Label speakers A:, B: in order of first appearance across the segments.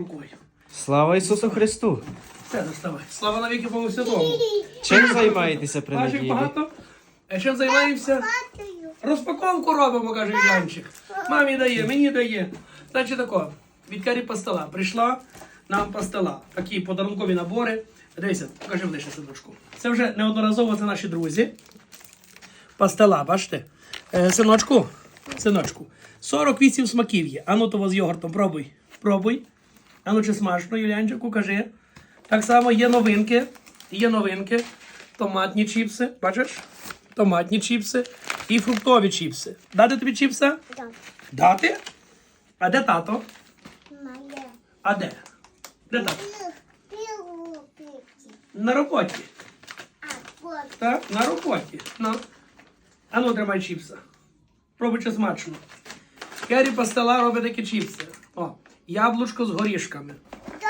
A: рукою.
B: Слава Ісусу Христу!
A: Все, доставай. Слава навіки Богу Святому.
B: Чим займаєтеся при
A: Бачив
B: неділі?
A: багато. А чим займаємося? Розпаковку робимо, каже Янчик. Мамі дає, мені дає. Значить тако, від Карі пастила. Прийшла нам пастила. Такі подарункові набори. Дивися, покажи ближче синочку. Це вже неодноразово це наші друзі. Пастила, бачите? Е, синочку, синочку, 48 смаків є. Ану того з йогуртом, пробуй. Пробуй. Ану чи смачно, Юлянчику, кажи. Так само є новинки. Є новинки. Томатні чіпси. Бачиш? Томатні чіпси і фруктові чіпси. Дати тобі чіпса?
C: Да.
A: Дати? А де тато?
C: Моя.
A: А де? Де тато? На роботі.
C: А
A: Так, на роботі. Ну. А ну, тримай чіпса. Пробуй чи смачно. Керрі пастела робить такі чіпси. Яблучко з горішками.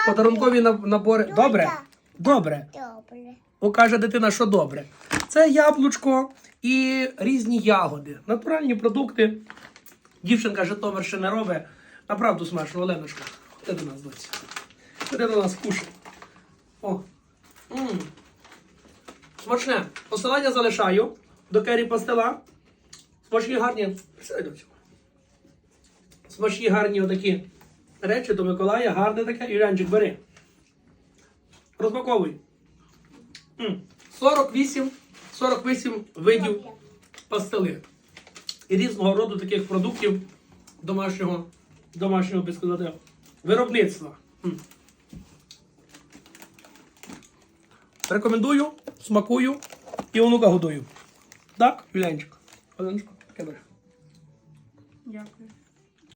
A: Подарункові набори. Добре? Добре.
C: добре.
A: О, каже дитина, що добре. Це яблучко і різні ягоди. Натуральні продукти. Дівчинка Житомирщини робить. Направду смачно, Оленочка. Ходи до нас, доці. Ходи до нас кушай. О. м Смачне. Посилання залишаю до Кері Пастела. Смачні гарні. Смачні гарні отакі речі до Миколая. Гарне таке. Юрянчик, бери. Розпаковуй. 48, 48 видів пастили. І різного роду таких продуктів домашнього, домашнього би сказати, виробництва. Рекомендую, смакую і онука годую. Так, Юлянчик? Оленочко, таке бери.
D: Дякую.